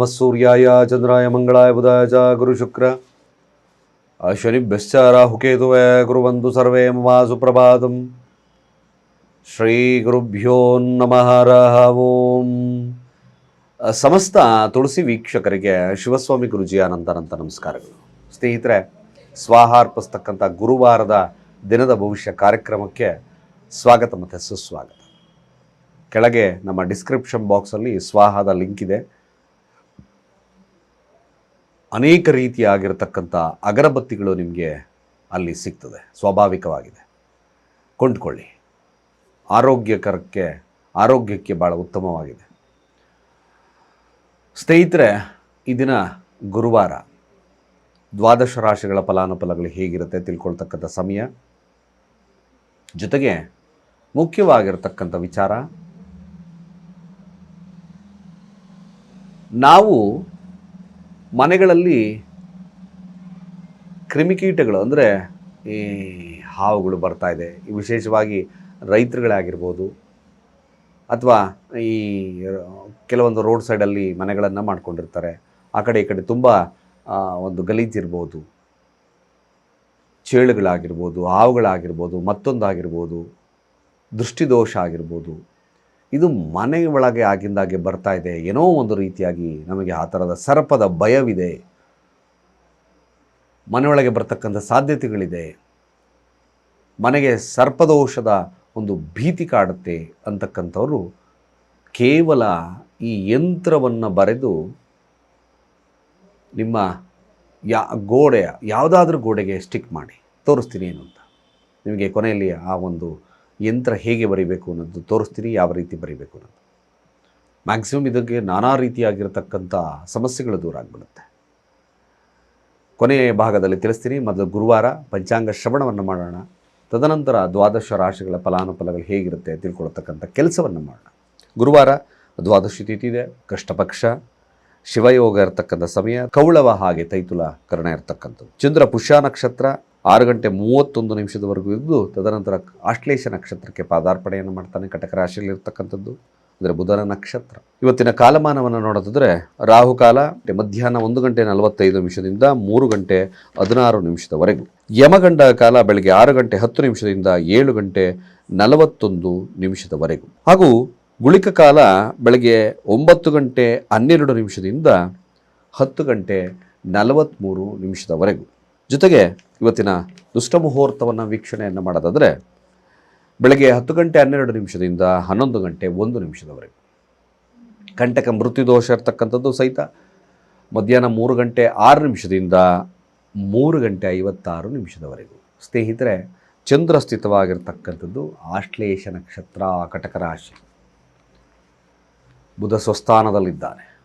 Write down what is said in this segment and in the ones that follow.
ನಮಃ ಸೂರ್ಯಾಯ ಚಂದ್ರಾಯ ಮಂಗಳಾಯ ಚ ಗುರು ಶುಕ್ರ ಶನಿಭ್ಯಶ್ಚ ರಾಹುಕೇತುವೆ ಗುರುವಂತು ಸರ್ವೇ ಮಮ ಸುಪ್ರಭಾತಂ ಶ್ರೀ ಗುರುಭ್ಯೋ ನಮಃ ಓಂ ಸಮಸ್ತ ತುಳಸಿ ವೀಕ್ಷಕರಿಗೆ ಶಿವಸ್ವಾಮಿ ಗುರುಜಿಯ ಅನಂತನಂತ ನಮಸ್ಕಾರಗಳು. ಸ್ನೇಹಿತರೆ, ಸ್ವಾಹ ಅರ್ಪಿಸ್ತಕ್ಕಂಥ ಗುರುವಾರದ ದಿನದ ಭವಿಷ್ಯ ಕಾರ್ಯಕ್ರಮಕ್ಕೆ ಸ್ವಾಗತ ಮತ್ತು ಸುಸ್ವಾಗತ. ಕೆಳಗೆ ನಮ್ಮ ಡಿಸ್ಕ್ರಿಪ್ಷನ್ ಬಾಕ್ಸಲ್ಲಿ ಸ್ವಾಹದ ಲಿಂಕ್ ಇದೆ. ಅನೇಕ ರೀತಿಯಾಗಿರತಕ್ಕಂಥ ಅಗರಬತ್ತಿಗಳು ನಿಮಗೆ ಅಲ್ಲಿ ಸಿಗ್ತದೆ. ಸ್ವಾಭಾವಿಕವಾಗಿದೆ. ಕೊಂಡ್ಕೊಳ್ಳಿ. ಆರೋಗ್ಯಕರಕ್ಕೆ, ಆರೋಗ್ಯಕ್ಕೆ ಭಾಳ ಉತ್ತಮವಾಗಿದೆ. ಸ್ನೇಹಿತರೆ, ಈ ದಿನ ಗುರುವಾರ ದ್ವಾದಶ ರಾಶಿಗಳ ಫಲಾನುಫಲಗಳು ಹೇಗಿರುತ್ತೆ ತಿಳ್ಕೊಳ್ತಕ್ಕಂಥ ಸಮಯ. ಜೊತೆಗೆ ಮುಖ್ಯವಾಗಿರತಕ್ಕಂಥ ವಿಚಾರ. ನಾವು ಮನೆಗಳಲ್ಲಿ ಕ್ರಿಮಿಕೀಟಗಳು ಅಂದರೆ ಈ ಹಾವುಗಳು ಬರ್ತಾ ಇದೆ. ವಿಶೇಷವಾಗಿ ರೈತರುಗಳಾಗಿರ್ಬೋದು ಅಥವಾ ಈ ಕೆಲವೊಂದು ರೋಡ್ ಸೈಡಲ್ಲಿ ಮನೆಗಳನ್ನು ಮಾಡ್ಕೊಂಡಿರ್ತಾರೆ. ಆ ಕಡೆ ಈ ಕಡೆ ತುಂಬ ಒಂದು ಗಲೀಜಿರ್ಬೋದು ಚೇಳುಗಳಾಗಿರ್ಬೋದು, ಹಾವುಗಳಾಗಿರ್ಬೋದು, ಮತ್ತೊಂದಾಗಿರ್ಬೋದು, ದೃಷ್ಟಿದೋಷ ಆಗಿರ್ಬೋದು. ಇದು ಮನೆ ಒಳಗೆ ಆಗಿಂದಾಗೆ ಬರ್ತಾ ಇದೆ. ಏನೋ ಒಂದು ರೀತಿಯಾಗಿ ನಮಗೆ ಆ ಥರದ ಸರ್ಪದ ಭಯವಿದೆ. ಮನೆಯೊಳಗೆ ಬರ್ತಕ್ಕಂಥ ಸಾಧ್ಯತೆಗಳಿದೆ. ಮನೆಗೆ ಸರ್ಪದೋಷದ ಒಂದು ಭೀತಿ ಕಾಡುತ್ತೆ ಅಂತಕ್ಕಂಥವರು ಕೇವಲ ಈ ಯಂತ್ರವನ್ನು ಬರೆದು ನಿಮ್ಮ ಯಾ ಗೋಡೆಯ, ಯಾವುದಾದ್ರೂ ಗೋಡೆಗೆ ಸ್ಟಿಕ್ ಮಾಡಿ. ತೋರಿಸ್ತೀನಿ ಏನು ಅಂತ ನಿಮಗೆ ಕೊನೆಯಲ್ಲಿ ಆ ಒಂದು ಯಂತ್ರ ಹೇಗೆ ಬರೀಬೇಕು ಅನ್ನೋದು ತೋರಿಸ್ತೀನಿ, ಯಾವ ರೀತಿ ಬರೀಬೇಕು ಅನ್ನೋದು. ಮ್ಯಾಕ್ಸಿಮಮ್ ಇದಕ್ಕೆ ನಾನಾ ರೀತಿಯಾಗಿರತಕ್ಕಂಥ ಸಮಸ್ಯೆಗಳು ದೂರ ಆಗಿಬಿಡುತ್ತೆ. ಕೊನೆಯ ಭಾಗದಲ್ಲಿ ತಿಳಿಸ್ತೀನಿ, ಮೊದಲು ಗುರುವಾರ ಪಂಚಾಂಗ ಶ್ರವಣವನ್ನು ಮಾಡೋಣ. ತದನಂತರ ದ್ವಾದಶ ರಾಶಿಗಳ ಫಲಾನುಫಲಗಳು ಹೇಗಿರುತ್ತೆ ತಿಳ್ಕೊಳ್ತಕ್ಕಂಥ ಕೆಲಸವನ್ನು ಮಾಡೋಣ. ಗುರುವಾರ ದ್ವಾದಶಿ ತಿಥಿ ಇದೆ, ಕಷ್ಟಪಕ್ಷ, ಶಿವಯೋಗ ಇರತಕ್ಕಂಥ ಸಮಯ, ಕೌಳವ ಹಾಗೆ ತೈತುಲ ಕರ್ಣ ಇರತಕ್ಕಂಥದ್ದು. ಚಂದ್ರ ಪುಷ್ಯ ನಕ್ಷತ್ರ ಆರು ಗಂಟೆ ಮೂವತ್ತೊಂದು ನಿಮಿಷದವರೆಗೂ ಇದ್ದು ತದನಂತರ ಆಶ್ಲೇಷ ನಕ್ಷತ್ರಕ್ಕೆ ಪಾದಾರ್ಪಣೆಯನ್ನು ಮಾಡ್ತಾನೆ ಕಟಕ ರಾಶಿಯಲ್ಲಿ ಇರ್ತಕ್ಕಂಥದ್ದು, ಅಂದರೆ ಬುಧನ ನಕ್ಷತ್ರ. ಇವತ್ತಿನ ಕಾಲಮಾನವನ್ನು ನೋಡೋದಾದರೆ ರಾಹುಕಾಲ ಮಧ್ಯಾಹ್ನ ಒಂದು ಗಂಟೆ ನಲವತ್ತೈದು ನಿಮಿಷದಿಂದ ಮೂರು ಗಂಟೆ ಹದಿನಾರು ನಿಮಿಷದವರೆಗೂ. ಯಮಗಂಡ ಕಾಲ ಬೆಳಗ್ಗೆ ಆರು ಗಂಟೆ ಹತ್ತು ನಿಮಿಷದಿಂದ ಏಳು ಗಂಟೆ ನಲವತ್ತೊಂದು ನಿಮಿಷದವರೆಗೂ. ಹಾಗೂ ಗುಳಿಕ ಕಾಲ ಬೆಳಗ್ಗೆ ಒಂಬತ್ತು ಗಂಟೆ ಹನ್ನೆರಡು ನಿಮಿಷದಿಂದ ಹತ್ತು ಗಂಟೆ ನಲವತ್ತ್ಮೂರು ನಿಮಿಷದವರೆಗೂ. ಜೊತೆಗೆ ಇವತ್ತಿನ ದುಷ್ಟ ಮುಹೂರ್ತವನ್ನು ವೀಕ್ಷಣೆಯನ್ನು ಮಾಡೋದಾದರೆ ಬೆಳಗ್ಗೆ ಹತ್ತು ಗಂಟೆ ಹನ್ನೆರಡು ನಿಮಿಷದಿಂದ ಹನ್ನೊಂದು ಗಂಟೆ ಒಂದು ನಿಮಿಷದವರೆಗೆ. ಕಂಟಕ ಮೃತ್ಯುದೋಷ ಇರ್ತಕ್ಕಂಥದ್ದು ಸಹಿತ ಮಧ್ಯಾಹ್ನ ಮೂರು ಗಂಟೆ ಆರು ನಿಮಿಷದಿಂದ ಮೂರು ಗಂಟೆ ಐವತ್ತಾರು ನಿಮಿಷದವರೆಗೂ. ಸ್ನೇಹಿತರೆ, ಚಂದ್ರ ಸ್ಥಿತವಾಗಿರ್ತಕ್ಕಂಥದ್ದು ಆಶ್ಲೇಷ ನಕ್ಷತ್ರ ಕಟಕ ರಾಶಿ. ಬುಧ ಸ್ವಸ್ಥಾನದಲ್ಲಿದ್ದಾನೆ.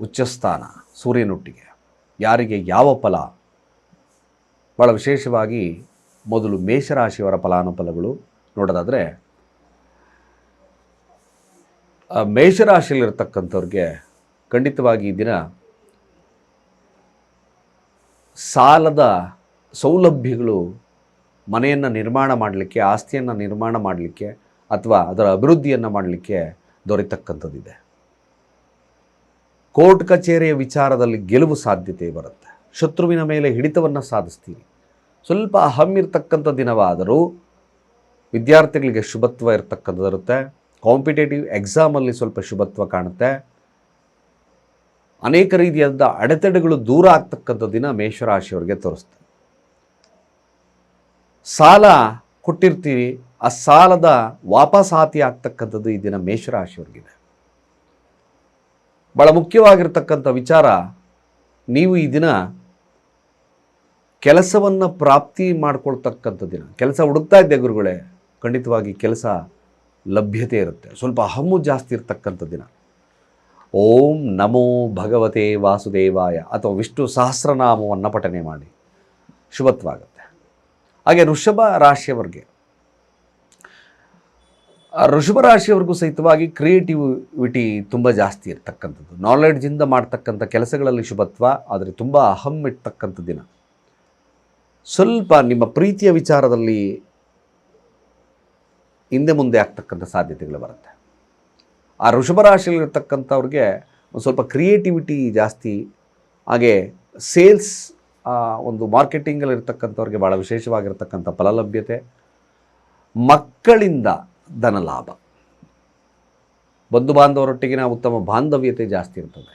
ಉಚ್ಚಸ್ಥಾನ, ಸೂರ್ಯನೊಟ್ಟಿಗೆ. ಯಾರಿಗೆ ಯಾವ ಫಲ? ಭಾಳ ವಿಶೇಷವಾಗಿ ಮೊದಲು ಮೇಷರಾಶಿಯವರ ಫಲಾನುಫಲಗಳು ನೋಡೋದಾದರೆ ಮೇಷರಾಶಿಯಲ್ಲಿರ್ತಕ್ಕಂಥವ್ರಿಗೆ ಖಂಡಿತವಾಗಿ ಈ ದಿನ ಸಾಲದ ಸೌಲಭ್ಯಗಳು, ಮನೆಯನ್ನು ನಿರ್ಮಾಣ ಮಾಡಲಿಕ್ಕೆ, ಆಸ್ತಿಯನ್ನು ನಿರ್ಮಾಣ ಮಾಡಲಿಕ್ಕೆ ಅಥವಾ ಅದರ ಅಭಿವೃದ್ಧಿಯನ್ನು ಮಾಡಲಿಕ್ಕೆ ದೊರೆತಕ್ಕಂಥದ್ದಿದೆ. ಕೋರ್ಟ್ ಕಚೇರಿಯ ವಿಚಾರದಲ್ಲಿ ಗೆಲುವು ಸಾಧ್ಯತೆ ಬರುತ್ತೆ. ಶತ್ರುವಿನ ಮೇಲೆ ಹಿಡಿತವನ್ನು ಸಾಧಿಸ್ತೀರಿ ಸ್ವಲ್ಪ ಅಹಂ ಇರ್ತಕ್ಕಂಥ ದಿನವಾದರೂ ವಿದ್ಯಾರ್ಥಿಗಳಿಗೆ ಶುಭತ್ವ ಇರ್ತಕ್ಕಂಥದ್ದು ಇರುತ್ತೆ. ಕಾಂಪಿಟೇಟಿವ್ ಎಕ್ಸಾಮಲ್ಲಿ ಸ್ವಲ್ಪ ಶುಭತ್ವ ಕಾಣುತ್ತೆ. ಅನೇಕ ರೀತಿಯಾದ ಅಡೆತಡೆಗಳು ದೂರ ಆಗ್ತಕ್ಕಂಥ ದಿನ ಮೇಷರಾಶಿಯವರಿಗೆ ತೋರಿಸ್ತದೆ ಸಾಲ ಕೊಟ್ಟಿರ್ತೀವಿ ಆ ಸಾಲದ ವಾಪಸಾತಿ ಆಗ್ತಕ್ಕಂಥದ್ದು ಈ ದಿನ ಮೇಷರಾಶಿಯವರಿಗಿದೆ. ಭಾಳ ಮುಖ್ಯವಾಗಿರ್ತಕ್ಕಂಥ ವಿಚಾರ, ನೀವು ಈ ದಿನ ಕೆಲಸವನ್ನು ಪ್ರಾಪ್ತಿ ಮಾಡ್ಕೊಳ್ತಕ್ಕಂಥ ದಿನ. ಕೆಲಸ ಹುಡುಕ್ತಾ ಇದ್ದೆ ಗುರುಗಳೇ, ಖಂಡಿತವಾಗಿ ಕೆಲಸ ಲಭ್ಯತೆ ಇರುತ್ತೆ. ಸ್ವಲ್ಪ ಹಮ್ಮು ಜಾಸ್ತಿ ಇರ್ತಕ್ಕಂಥ ದಿನ. ಓಂ ನಮೋ ಭಗವತೆ ವಾಸುದೇವಾಯ ಅಥವಾ ವಿಷ್ಣು ಸಹಸ್ರನಾಮವನ್ನು ಪಠನೆ ಮಾಡಿ. ಶುಭತ್ವಾಗುತ್ತೆ. ಹಾಗೆ ಋಷಭ ರಾಶಿಯವರಿಗೆ ಆ ವೃಷಭ ರಾಶಿಯವರೆಗೂ ಸಹಿತವಾಗಿ ಕ್ರಿಯೇಟಿವಿಟಿ ತುಂಬ ಜಾಸ್ತಿ ಇರ್ತಕ್ಕಂಥದ್ದು. ನಾಲೆಡ್ಜಿಂದ ಮಾಡ್ತಕ್ಕಂಥ ಕೆಲಸಗಳಲ್ಲಿ ಶುಭತ್ವ, ಆದರೆ ತುಂಬ ಅಹಂ ದಿನ. ಸ್ವಲ್ಪ ನಿಮ್ಮ ಪ್ರೀತಿಯ ವಿಚಾರದಲ್ಲಿ ಹಿಂದೆ ಮುಂದೆ ಆಗ್ತಕ್ಕಂಥ ಸಾಧ್ಯತೆಗಳು ಬರುತ್ತೆ. ಆ ಋಷಭ ರಾಶಿಯಲ್ಲಿರ್ತಕ್ಕಂಥವ್ರಿಗೆ ಒಂದು ಸ್ವಲ್ಪ ಕ್ರಿಯೇಟಿವಿಟಿ ಜಾಸ್ತಿ, ಹಾಗೆ ಸೇಲ್ಸ್ ಒಂದು ಮಾರ್ಕೆಟಿಂಗಲ್ಲಿರ್ತಕ್ಕಂಥವ್ರಿಗೆ ಭಾಳ ವಿಶೇಷವಾಗಿರ್ತಕ್ಕಂಥ ಫಲಲಭ್ಯತೆ. ಮಕ್ಕಳಿಂದ ಧನ ಲಾಭ ಬಂಧು ಬಾಂಧವರೊಟ್ಟಿಗಿನ ಉತ್ತಮ ಬಾಂಧವ್ಯತೆ ಜಾಸ್ತಿ ಇರ್ತದೆ.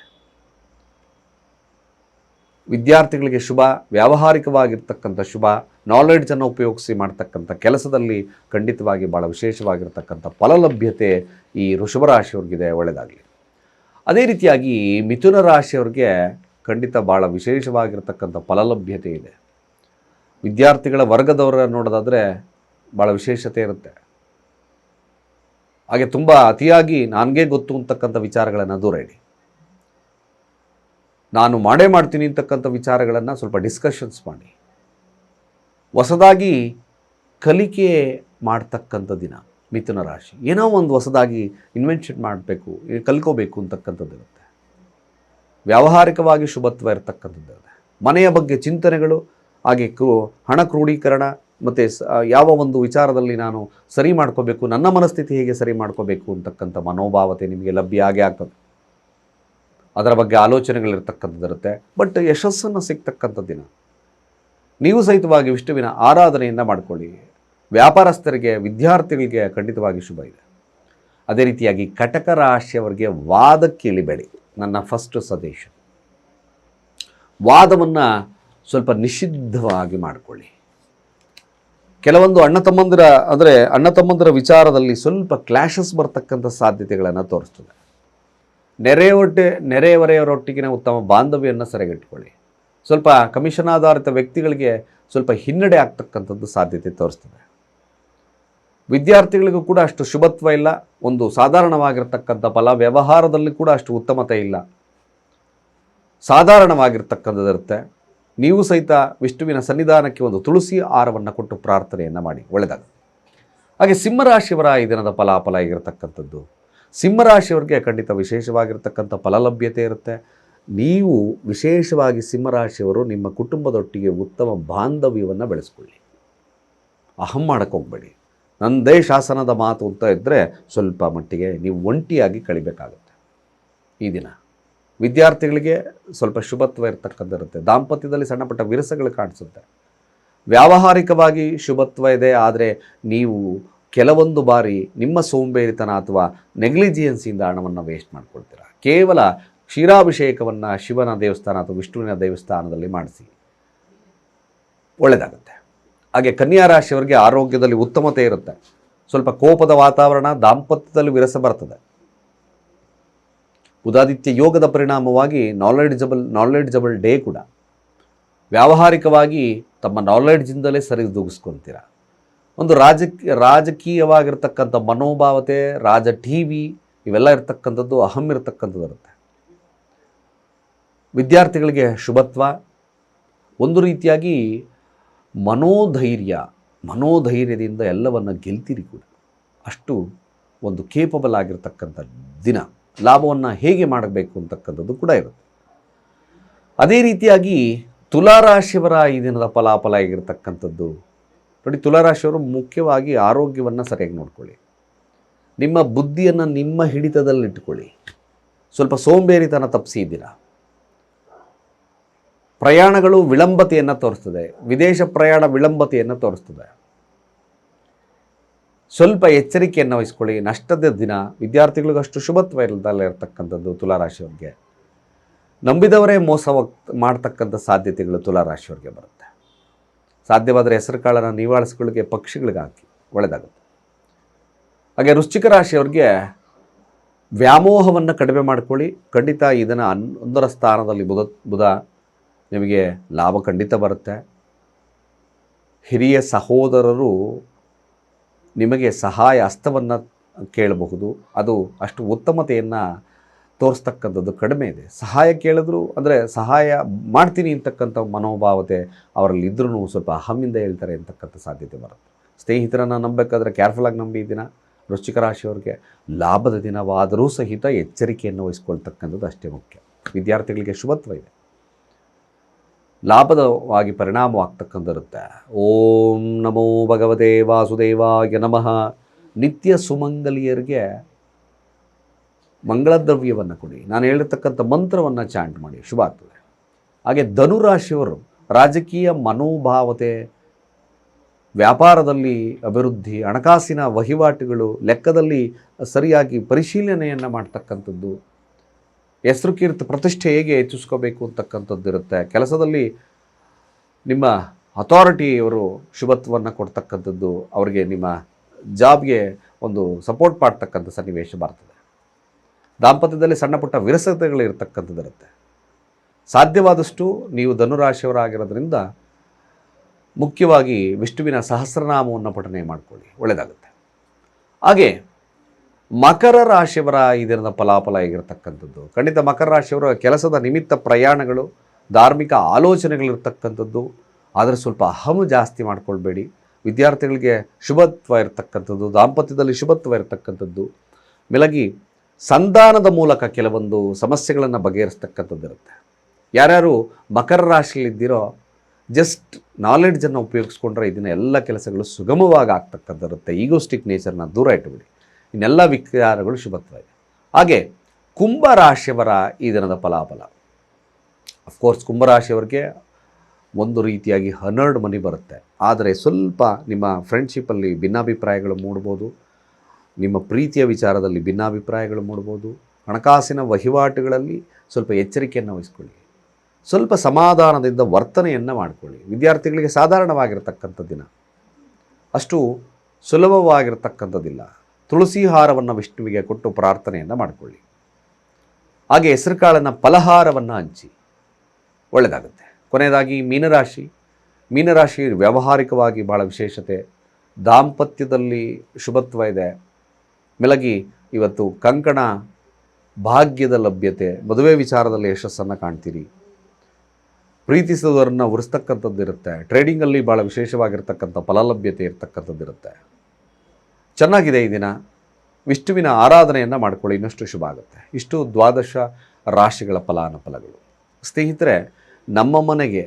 ವಿದ್ಯಾರ್ಥಿಗಳಿಗೆ ಶುಭ, ವ್ಯಾವಹಾರಿಕವಾಗಿರ್ತಕ್ಕಂಥ ಶುಭ ನಾಲೆಡ್ಜನ್ನು ಉಪಯೋಗಿಸಿ ಮಾಡ್ತಕ್ಕಂಥ ಕೆಲಸದಲ್ಲಿ ಖಂಡಿತವಾಗಿ ಭಾಳ ವಿಶೇಷವಾಗಿರ್ತಕ್ಕಂಥ ಫಲಲಭ್ಯತೆ ಈ ಋಷಭ ರಾಶಿಯವ್ರಿಗಿದೆ ಒಳ್ಳೆಯದಾಗಲಿ ಅದೇ ರೀತಿಯಾಗಿ ಮಿಥುನ ರಾಶಿಯವ್ರಿಗೆ ಖಂಡಿತ ಭಾಳ ವಿಶೇಷವಾಗಿರ್ತಕ್ಕಂಥ ಫಲಲಭ್ಯತೆ ಇದೆ. ವಿದ್ಯಾರ್ಥಿಗಳ ವರ್ಗದವರ ನೋಡೋದಾದರೆ ಭಾಳ ವಿಶೇಷತೆ ಇರುತ್ತೆ. ಹಾಗೆ ತುಂಬ ಅತಿಯಾಗಿ ನನಗೆ ಗೊತ್ತು ಅಂತಕ್ಕಂಥ ವಿಚಾರಗಳನ್ನು ದೂರ ಇಡಿ ನಾನು ಮಾಡೇ ಮಾಡ್ತೀನಿ ಅಂತಕ್ಕಂಥ ವಿಚಾರಗಳನ್ನು ಸ್ವಲ್ಪ ಡಿಸ್ಕಷನ್ಸ್ ಮಾಡಿ. ಹೊಸದಾಗಿ ಕಲಿಕೆ ಮಾಡ್ತಕ್ಕಂಥ ದಿನ, ಮಿಥುನ ರಾಶಿ. ಏನೋ ಒಂದು ಹೊಸದಾಗಿ ಇನ್ವೆನ್ಷನ್ ಮಾಡಬೇಕು ಕಲ್ಕೋಬೇಕು ಅಂತಕ್ಕಂಥದ್ದು ಇರುತ್ತೆ. ವ್ಯಾವಹಾರಿಕವಾಗಿ ಶುಭತ್ವ ಇರತಕ್ಕಂಥದ್ದು ಇರುತ್ತೆ. ಮನೆಯ ಬಗ್ಗೆ ಚಿಂತನೆಗಳು, ಹಾಗೆ ಕ್ರೂ, ಹಣ ಕ್ರೋಢೀಕರಣ ಮತ್ತು ಯಾವ ಒಂದು ವಿಚಾರದಲ್ಲಿ ನಾನು ಸರಿ ಮಾಡ್ಕೋಬೇಕು, ನನ್ನ ಮನಸ್ಥಿತಿ ಹೇಗೆ ಸರಿ ಮಾಡ್ಕೋಬೇಕು ಅಂತಕ್ಕಂಥ ಮನೋಭಾವತೆ ನಿಮಗೆ ಲಭ್ಯ ಆಗೇ ಆಗ್ತದೆ. ಅದರ ಬಗ್ಗೆ ಆಲೋಚನೆಗಳಿರ್ತಕ್ಕಂಥದ್ದಿರುತ್ತೆ ಬಟ್ ಯಶಸ್ಸನ್ನು ಸಿಗ್ತಕ್ಕಂಥ ದಿನ. ನೀವು ಸಹಿತವಾಗಿ ವಿಷ್ಣುವಿನ ಆರಾಧನೆಯಿಂದ ಮಾಡಿಕೊಳ್ಳಿ. ವ್ಯಾಪಾರಸ್ಥರಿಗೆ, ವಿದ್ಯಾರ್ಥಿಗಳಿಗೆ ಖಂಡಿತವಾಗಿ ಶುಭ ಇದೆ. ಅದೇ ರೀತಿಯಾಗಿ ಕಟಕ ರಾಶಿಯವರಿಗೆ ವಾದಕ್ಕೆ ಇಳಿಬೇಡಿ ನನ್ನ ಫಸ್ಟ್ ಸದೇಶ ವಾದವನ್ನು ಸ್ವಲ್ಪ ನಿಷಿದ್ಧವಾಗಿ ಮಾಡಿಕೊಳ್ಳಿ. ಕೆಲವೊಂದು ಅಣ್ಣ ತಮ್ಮಂದಿರ, ಅಂದರೆ ಅಣ್ಣ ತಮ್ಮಂದಿರ ವಿಚಾರದಲ್ಲಿ ಸ್ವಲ್ಪ ಕ್ಲಾಶಸ್ ಬರ್ತಕ್ಕಂಥ ಸಾಧ್ಯತೆಗಳನ್ನು ತೋರಿಸ್ತದೆ. ನೆರೆಯೊಟ್ಟೆ ನೆರೆಯವರೆಯವರೊಟ್ಟಿಗಿನ ಉತ್ತಮ ಬಾಂಧವ್ಯವನ್ನು ಸೆರೆಗಿಟ್ಕೊಳ್ಳಿ ಸ್ವಲ್ಪ ಕಮಿಷನ್ ಆಧಾರಿತ ವ್ಯಕ್ತಿಗಳಿಗೆ ಸ್ವಲ್ಪ ಹಿನ್ನಡೆ ಆಗ್ತಕ್ಕಂಥದ್ದು ಸಾಧ್ಯತೆ ತೋರಿಸ್ತದೆ. ವಿದ್ಯಾರ್ಥಿಗಳಿಗೂ ಕೂಡ ಅಷ್ಟು ಶುಭತ್ವ ಇಲ್ಲ. ಒಂದು ಸಾಧಾರಣವಾಗಿರ್ತಕ್ಕಂಥ ಫಲ ವ್ಯವಹಾರದಲ್ಲಿ ಕೂಡ ಅಷ್ಟು ಉತ್ತಮತೆ ಇಲ್ಲ. ಸಾಧಾರಣವಾಗಿರ್ತಕ್ಕಂಥದ್ದಿರುತ್ತೆ. ನೀವು ಸಹಿತ ವಿಷ್ಣುವಿನ ಸನ್ನಿಧಾನಕ್ಕೆ ಒಂದು ತುಳಸಿ ಆಹಾರವನ್ನು ಕೊಟ್ಟು ಪ್ರಾರ್ಥನೆಯನ್ನು ಮಾಡಿ. ಒಳ್ಳೆಯದಾಗ ಹಾಗೆ ಸಿಂಹರಾಶಿಯವರ ಈ ದಿನದ ಫಲಾಫಲ ಆಗಿರತಕ್ಕಂಥದ್ದು ಸಿಂಹರಾಶಿಯವರಿಗೆ ಖಂಡಿತ ವಿಶೇಷವಾಗಿರ್ತಕ್ಕಂಥ ಫಲಲಭ್ಯತೆ ಇರುತ್ತೆ. ನೀವು ವಿಶೇಷವಾಗಿ ಸಿಂಹರಾಶಿಯವರು ನಿಮ್ಮ ಕುಟುಂಬದೊಟ್ಟಿಗೆ ಉತ್ತಮ ಬಾಂಧವ್ಯವನ್ನು ಬೆಳೆಸ್ಕೊಳ್ಳಿ. ಅಹಂ ಮಾಡಕ್ಕೆ ಹೋಗಬೇಡಿ. ನಂದೇ ಶಾಸನದ ಮಾತು ಅಂತ ಇದ್ದರೆ ಸ್ವಲ್ಪ ಮಟ್ಟಿಗೆ ನೀವು ಒಂಟಿಯಾಗಿ ಕಳಿಬೇಕಾಗುತ್ತೆ. ಈ ದಿನ. ವಿದ್ಯಾರ್ಥಿಗಳಿಗೆ ಸ್ವಲ್ಪ ಶುಭತ್ವ ಇರ್ತಕ್ಕಂಥ ಇರುತ್ತೆ ದಾಂಪತ್ಯದಲ್ಲಿ ಸಣ್ಣಪುಟ್ಟ ವಿರಸಗಳು ಕಾಣಿಸುತ್ತೆ. ವ್ಯಾವಹಾರಿಕವಾಗಿ ಶುಭತ್ವ ಇದೆ, ಆದರೆ ನೀವು ಕೆಲವೊಂದು ಬಾರಿ ನಿಮ್ಮ ಸೋಂಬೇರಿತನ ಅಥವಾ ನೆಗ್ಲಿಜಿಯನ್ಸಿಯಿಂದ ಹಣವನ್ನು ವೇಸ್ಟ್ ಮಾಡ್ಕೊಳ್ತೀರಾ. ಕೇವಲ ಕ್ಷೀರಾಭಿಷೇಕವನ್ನು ಶಿವನ ದೇವಸ್ಥಾನ ಅಥವಾ ವಿಷ್ಣುವಿನ ದೇವಸ್ಥಾನದಲ್ಲಿ ಮಾಡಿಸಿ ಒಳ್ಳೆಯದಾಗುತ್ತೆ ಹಾಗೆ ಕನ್ಯಾ ರಾಶಿಯವರಿಗೆ ಆರೋಗ್ಯದಲ್ಲಿ ಉತ್ತಮತೆ ಇರುತ್ತೆ. ಸ್ವಲ್ಪ ಕೋಪದ ವಾತಾವರಣ, ದಾಂಪತ್ಯದಲ್ಲಿ ವಿರಸ ಬರ್ತದೆ. ಬುಧಾದಿತ್ಯ ಯೋಗದ ಪರಿಣಾಮವಾಗಿ ನಾಲೆಡ್ಜಬಲ್ ನಾಲೆಡ್ಜಬಲ್ ಡೇ ಕೂಡ. ವ್ಯಾವಹಾರಿಕವಾಗಿ ತಮ್ಮ ನಾಲೆಡ್ಜಿಂದಲೇ ಸರಿದೂಗಿಸ್ಕೊಳ್ತೀರ ಒಂದು ರಾಜಕೀಯ ರಾಜಕೀಯವಾಗಿರ್ತಕ್ಕಂಥ ಮನೋಭಾವತೆ, ರಾಜ ಟಿ ವಿ ಇವೆಲ್ಲ ಇರ್ತಕ್ಕಂಥದ್ದು ಅಹಂ ಇರತಕ್ಕಂಥದ್ದು ಇರುತ್ತೆ. ವಿದ್ಯಾರ್ಥಿಗಳಿಗೆ ಶುಭತ್ವ. ಒಂದು ರೀತಿಯಾಗಿ ಮನೋಧೈರ್ಯ, ಮನೋಧೈರ್ಯದಿಂದ ಎಲ್ಲವನ್ನು ಗೆಲ್ತೀರಿ ಕೂಡ. ಅಷ್ಟು ಒಂದು ಕೇಪಬಲ್ ಆಗಿರ್ತಕ್ಕಂಥ ದಿನ. ಲಾಭವನ್ನು ಹೇಗೆ ಮಾಡಬೇಕು ಅಂತಕ್ಕಂಥದ್ದು ಕೂಡ ಇರುತ್ತೆ. ಅದೇ ರೀತಿಯಾಗಿ ತುಲಾರಾಶಿಯವರ ಈ ದಿನದ ಫಲಾಫಲ ಆಗಿರತಕ್ಕಂಥದ್ದು, ನೋಡಿ ತುಲಾರಾಶಿಯವರು ಮುಖ್ಯವಾಗಿ ಆರೋಗ್ಯವನ್ನು ಸರಿಯಾಗಿ ನೋಡ್ಕೊಳ್ಳಿ. ನಿಮ್ಮ ಬುದ್ಧಿಯನ್ನು ನಿಮ್ಮ ಹಿಡಿತದಲ್ಲಿಟ್ಟುಕೊಳ್ಳಿ. ಸ್ವಲ್ಪ ಸೋಂಬೇರಿತನ ತಪ್ಪಿಸಿದ್ದೀರಾ ಪ್ರಯಾಣಗಳು ವಿಳಂಬತೆಯನ್ನು ತೋರಿಸ್ತದೆ. ವಿದೇಶ ಪ್ರಯಾಣ ವಿಳಂಬತೆಯನ್ನು ತೋರಿಸ್ತದೆ. ಸ್ವಲ್ಪ ಎಚ್ಚರಿಕೆಯನ್ನು ವಹಿಸ್ಕೊಳ್ಳಿ. ನಷ್ಟದ ದಿನ ವಿದ್ಯಾರ್ಥಿಗಳಿಗೂ ಅಷ್ಟು ಶುಭತ್ವ ಇಲ್ಲದಲ್ಲೇ ಇರತಕ್ಕಂಥದ್ದು ತುಲಾರಾಶಿಯವ್ರಿಗೆ. ನಂಬಿದವರೇ ಮೋಸ ಮಾಡ್ತಕ್ಕಂಥ ಸಾಧ್ಯತೆಗಳು ತುಲಾರಾಶಿಯವ್ರಿಗೆ ಬರುತ್ತೆ. ಸಾಧ್ಯವಾದರೆ ಹೆಸರು ಕಾಳನ್ನು ನಿವಾಳಿಸ್ಕೊಳ್ಳಿಕ್ಕೆ ಪಕ್ಷಿಗಳಿಗೆ ಹಾಕಿ ಒಳ್ಳೆಯದಾಗುತ್ತೆ. ಹಾಗೆ ವೃಶ್ಚಿಕ ರಾಶಿಯವ್ರಿಗೆ ವ್ಯಾಮೋಹವನ್ನು ಕಡಿಮೆ ಮಾಡಿಕೊಳ್ಳಿ. ಖಂಡಿತ ಇದನ್ನು ಹನ್ನೊಂದರ ಸ್ಥಾನದಲ್ಲಿ ಬುಧ ಬುಧ ನಿಮಗೆ ಲಾಭ ಖಂಡಿತ ಬರುತ್ತೆ. ಹಿರಿಯ ಸಹೋದರರು ನಿಮಗೆ ಸಹಾಯ ಹಸ್ತವನ್ನು ಕೇಳಬಹುದು. ಅದು ಅಷ್ಟು ಉತ್ತಮತೆಯನ್ನು ತೋರಿಸ್ತಕ್ಕಂಥದ್ದು ಕಡಿಮೆ ಇದೆ. ಸಹಾಯ ಕೇಳಿದ್ರು ಅಂದರೆ ಸಹಾಯ ಮಾಡ್ತೀನಿ ಅಂತಕ್ಕಂಥ ಮನೋಭಾವತೆ ಅವರಲ್ಲಿ ಇದ್ರೂ ಸ್ವಲ್ಪ ಅಹಮಿಂದ ಹೇಳ್ತಾರೆ ಅಂತಕ್ಕಂಥ ಸಾಧ್ಯತೆ ಬರುತ್ತೆ. ಸ್ನೇಹಿತರನ್ನು ನಂಬಬೇಕಾದ್ರೆ ಕೇರ್ಫುಲ್ಲಾಗಿ ನಂಬಿ ದಿನ. ವೃಶ್ಚಿಕ ರಾಶಿಯವ್ರಿಗೆ ಲಾಭದ ದಿನವಾದರೂ ಸಹಿತ ಎಚ್ಚರಿಕೆಯನ್ನು ವಹಿಸ್ಕೊಳ್ತಕ್ಕಂಥದ್ದು ಅಷ್ಟೇ ಮುಖ್ಯ. ವಿದ್ಯಾರ್ಥಿಗಳಿಗೆ ಶುಭತ್ವ ಇದೆ. ಲಾಭದವಾಗಿ ಪರಿಣಾಮವಾಗ್ತಕ್ಕಂಥಿರುತ್ತೆ ಓಂ ನಮೋ ಭಗವತೆ ವಾಸುದೇವಾಯ ನಮಃ. ನಿತ್ಯ ಸುಮಂಗಲಿಯರಿಗೆ ಮಂಗಳ ದ್ರವ್ಯವನ್ನು ಕೊಡಿ. ನಾನು ಹೇಳಿರ್ತಕ್ಕಂಥ ಮಂತ್ರವನ್ನು ಚಾಂಟ್ ಮಾಡಿ. ಶುಭ ಆಗ್ತದೆ ಹಾಗೆ ಧನುರಾಶಿಯವರು ರಾಜಕೀಯ ಮನೋಭಾವತೆ, ವ್ಯಾಪಾರದಲ್ಲಿ ಅಭಿವೃದ್ಧಿ, ಹಣಕಾಸಿನ ವಹಿವಾಟುಗಳು, ಲೆಕ್ಕದಲ್ಲಿ ಸರಿಯಾಗಿ ಪರಿಶೀಲನೆಯನ್ನು ಮಾಡ್ತಕ್ಕಂಥದ್ದು ಹೆಸರು ಕೀರ್ತಿ ಪ್ರತಿಷ್ಠೆ ಹೇಗೆ ಹೆಚ್ಚಿಸ್ಕೋಬೇಕು ಅಂತಕ್ಕಂಥದ್ದು ಇರುತ್ತೆ. ಕೆಲಸದಲ್ಲಿ ನಿಮ್ಮ ಅಥಾರಿಟಿಯವರು ಶುಭತ್ವವನ್ನು ಕೊಡ್ತಕ್ಕಂಥದ್ದು ಅವರಿಗೆ ನಿಮ್ಮ ಜಾಬ್ಗೆ ಒಂದು ಸಪೋರ್ಟ್ ಮಾಡ್ತಕ್ಕಂಥ ಸನ್ನಿವೇಶ ಬರ್ತದೆ. ದಾಂಪತ್ಯದಲ್ಲಿ ಸಣ್ಣ ಪುಟ್ಟ ವಿರಸತೆಗಳು ಇರತಕ್ಕಂಥದ್ದಿರುತ್ತೆ ಸಾಧ್ಯವಾದಷ್ಟು ನೀವು ಧನುರಾಶಿಯವರಾಗಿರೋದ್ರಿಂದ ಮುಖ್ಯವಾಗಿ ವಿಷ್ಣುವಿನ ಸಹಸ್ರನಾಮವನ್ನು ಪಠನೆ ಮಾಡಿಕೊಳ್ಳಿ. ಒಳ್ಳೆಯದಾಗುತ್ತೆ. ಹಾಗೆ ಮಕರ ರಾಶಿಯವರ ಇದರಿಂದ ಫಲಾಫಲ ಆಗಿರ್ತಕ್ಕಂಥದ್ದು ಖಂಡಿತ ಮಕರ ರಾಶಿಯವರ ಕೆಲಸದ ನಿಮಿತ್ತ ಪ್ರಯಾಣಗಳು, ಧಾರ್ಮಿಕ ಆಲೋಚನೆಗಳಿರ್ತಕ್ಕಂಥದ್ದು. ಆದರೆ ಸ್ವಲ್ಪ ಅಹಂ ಜಾಸ್ತಿ ಮಾಡಿಕೊಳ್ಬೇಡಿ. ವಿದ್ಯಾರ್ಥಿಗಳಿಗೆ ಶುಭತ್ವ ಇರತಕ್ಕಂಥದ್ದು, ದಾಂಪತ್ಯದಲ್ಲಿ ಶುಭತ್ವ ಇರತಕ್ಕಂಥದ್ದು. ಮೇಲಾಗಿ ಸಂಧಾನದ ಮೂಲಕ ಕೆಲವೊಂದು ಸಮಸ್ಯೆಗಳನ್ನು ಬಗೆಹರಿಸ್ತಕ್ಕಂಥದ್ದು ಇರುತ್ತೆ ಯಾರ್ಯಾರು ಮಕರ ರಾಶಿಯಲ್ಲಿದ್ದೀರೋ ಜಸ್ಟ್ ನಾಲೆಡ್ಜನ್ನು ಉಪಯೋಗಿಸ್ಕೊಂಡ್ರೆ ಇದನ್ನ ಎಲ್ಲ ಕೆಲಸಗಳು ಸುಗಮವಾಗಿ ಆಗ್ತಕ್ಕಂಥದ್ದು ಈಗೋಸ್ಟಿಕ್ ನೇಚರ್ನ ದೂರ ಇಟ್ಟುಬಿಡಿ ಇನ್ನೆಲ್ಲ ವಿಚಾರಗಳು ಶುಭತ್ವ ಇದೆ ಹಾಗೆ ಕುಂಭರಾಶಿಯವರ ಈ ದಿನದ ಫಲಾಫಲ. ಅಫ್ಕೋರ್ಸ್ ಕುಂಭರಾಶಿಯವರಿಗೆ ಒಂದು ರೀತಿಯಾಗಿ ಹನರ್ಡ್ ಮನಿ ಬರುತ್ತೆ. ಆದರೆ ಸ್ವಲ್ಪ ನಿಮ್ಮ ಫ್ರೆಂಡ್ಶಿಪ್ಪಲ್ಲಿ ಭಿನ್ನಾಭಿಪ್ರಾಯಗಳು ಮೂಡ್ಬೋದು ನಿಮ್ಮ ಪ್ರೀತಿಯ ವಿಚಾರದಲ್ಲಿ ಭಿನ್ನಾಭಿಪ್ರಾಯಗಳು ಮೂಡ್ಬೋದು ಹಣಕಾಸಿನ ವಹಿವಾಟುಗಳಲ್ಲಿ ಸ್ವಲ್ಪ ಎಚ್ಚರಿಕೆಯನ್ನು ವಹಿಸ್ಕೊಳ್ಳಿ. ಸ್ವಲ್ಪ ಸಮಾಧಾನದಿಂದ ವರ್ತನೆಯನ್ನು ಮಾಡಿಕೊಳ್ಳಿ. ವಿದ್ಯಾರ್ಥಿಗಳಿಗೆ ಸಾಧಾರಣವಾಗಿರತಕ್ಕಂಥ ದಿನ. ಅಷ್ಟು ಸುಲಭವಾಗಿರತಕ್ಕಂಥದ್ದಿಲ್ಲ ತುಳಸಿ ಹಾರವನ್ನು ವಿಷ್ಣುವಿಗೆ ಕೊಟ್ಟು ಪ್ರಾರ್ಥನೆಯನ್ನು ಮಾಡಿಕೊಳ್ಳಿ. ಹಾಗೆ ಹೆಸರುಕಾಳನ್ನು ಫಲಹಾರವನ್ನು ಹಂಚಿ. ಒಳ್ಳೆಯದಾಗುತ್ತೆ ಕೊನೆಯದಾಗಿ ಮೀನರಾಶಿ. ಮೀನರಾಶಿ ವ್ಯಾವಹಾರಿಕವಾಗಿ ಭಾಳ ವಿಶೇಷತೆ. ದಾಂಪತ್ಯದಲ್ಲಿ ಶುಭತ್ವ ಇದೆ. ಮೆಲಗಿ ಇವತ್ತು ಕಂಕಣ ಭಾಗ್ಯದ ಲಭ್ಯತೆ. ಮದುವೆ ವಿಚಾರದಲ್ಲಿ ಯಶಸ್ಸನ್ನು ಕಾಣ್ತೀರಿ. ಪ್ರೀತಿಸಿದವರನ್ನು ಉರಿಸ್ತಕ್ಕಂಥದ್ದು ಇರುತ್ತೆ ಟ್ರೇಡಿಂಗಲ್ಲಿ ಭಾಳ ವಿಶೇಷವಾಗಿರ್ತಕ್ಕಂಥ ಫಲಲಭ್ಯತೆ ಇರತಕ್ಕಂಥದ್ದು ಇರುತ್ತೆ ಚೆನ್ನಾಗಿದೆ ಈ ದಿನ. ವಿಷ್ಣುವಿನ ಆರಾಧನೆಯನ್ನು ಮಾಡ್ಕೊಳ್ಳಿ, ಇನ್ನಷ್ಟು ಶುಭ ಆಗುತ್ತೆ. ಇಷ್ಟು ದ್ವಾದಶ ರಾಶಿಗಳ ಫಲಾನುಫಲಗಳು. ಸ್ನೇಹಿತರೆ, ನಮ್ಮ ಮನೆಗೆ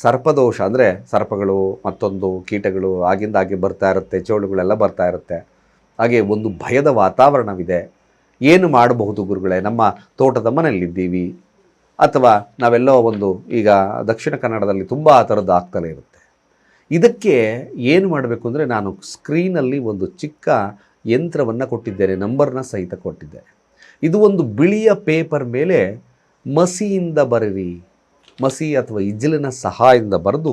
ಸರ್ಪದೋಷ ಅಂದರೆ ಸರ್ಪಗಳು, ಮತ್ತೊಂದು ಕೀಟಗಳು ಆಗಿಂದಾಗೆ ಬರ್ತಾ ಇರುತ್ತೆ, ಚೋಳುಗಳೆಲ್ಲ ಬರ್ತಾ ಇರುತ್ತೆ. ಹಾಗೆ ಒಂದು ಭಯದ ವಾತಾವರಣವಿದೆ. ಏನು ಮಾಡಬಹುದು ಗುರುಗಳೇ? ನಮ್ಮ ತೋಟದ ಮನೆಯಲ್ಲಿದ್ದೀವಿ. ಅಥವಾ ನಾವೆಲ್ಲೋ ಒಂದು ಈಗ ದಕ್ಷಿಣ ಕನ್ನಡದಲ್ಲಿ ತುಂಬ ಆ ಥರದ್ದು ಆಗ್ತಲೇ ಇರುತ್ತೆ. ಇದಕ್ಕೆ ಏನು ಮಾಡಬೇಕು ಅಂದರೆ ನಾನು ಸ್ಕ್ರೀನಲ್ಲಿ ಒಂದು ಚಿಕ್ಕ ಯಂತ್ರವನ್ನು ಕೊಟ್ಟಿದ್ದೇನೆ, ನಂಬರ್ನ ಸಹಿತ ಕೊಟ್ಟಿದ್ದೇನೆ. ಇದು ಒಂದು ಬಿಳಿಯ ಪೇಪರ್ ಮೇಲೆ ಮಸಿಯಿಂದ ಬರೀರಿ, ಮಸಿ ಅಥವಾ ಇಜ್ಜಲಿನ ಸಹಾಯದಿಂದ ಬರೆದು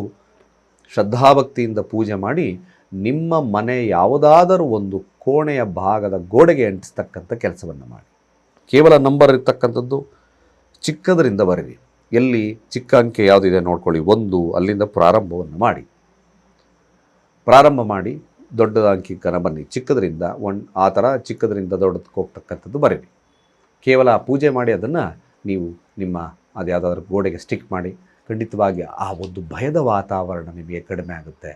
ಶ್ರದ್ಧಾಭಕ್ತಿಯಿಂದ ಪೂಜೆ ಮಾಡಿ ನಿಮ್ಮ ಮನೆ ಯಾವುದಾದರೂ ಒಂದು ಕೋಣೆಯ ಭಾಗದ ಗೋಡೆಗೆ ಅಂಟಿಸ್ತಕ್ಕಂಥ ಕೆಲಸವನ್ನು ಮಾಡಿ. ಕೇವಲ ನಂಬರ್ ಇರ್ತಕ್ಕಂಥದ್ದು ಚಿಕ್ಕದರಿಂದ ಬರೀರಿ. ಎಲ್ಲಿ ಚಿಕ್ಕ ಅಂಕೆ ಯಾವುದಿದೆ ನೋಡ್ಕೊಳ್ಳಿ. ಒಂದು, ಅಲ್ಲಿಂದ ಪ್ರಾರಂಭವನ್ನು ಮಾಡಿ. ಪ್ರಾರಂಭ ಮಾಡಿ ದೊಡ್ಡ ಅಂಕಿಕನ ಬನ್ನಿ. ಚಿಕ್ಕದರಿಂದ ಒನ್ ಆ ಥರ ಚಿಕ್ಕದರಿಂದ ದೊಡ್ಡದಕ್ಕೆ ಹೋಗ್ತಕ್ಕಂಥದ್ದು ಬರೀರಿ ಕೇವಲ ಪೂಜೆ ಮಾಡಿ ಅದನ್ನು ನೀವು ನಿಮ್ಮ ಅದು ಯಾವುದಾದ್ರೂ ಗೋಡೆಗೆ ಸ್ಟಿಕ್ ಮಾಡಿ, ಖಂಡಿತವಾಗಿ ಆ ಒಂದು ಭಯದ ವಾತಾವರಣ ನಿಮಗೆ ಕಡಿಮೆ ಆಗುತ್ತೆ.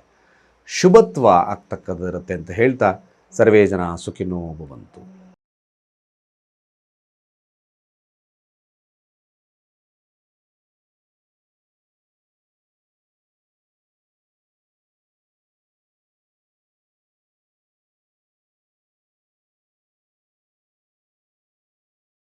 ಶುಭತ್ವ ಆಗ್ತಕ್ಕದ್ದು ಇರುತ್ತೆ ಅಂತ ಹೇಳ್ತಾ ಸರ್ವೇ ಜನ ಸುಖಿನೋ ಭವಂತು.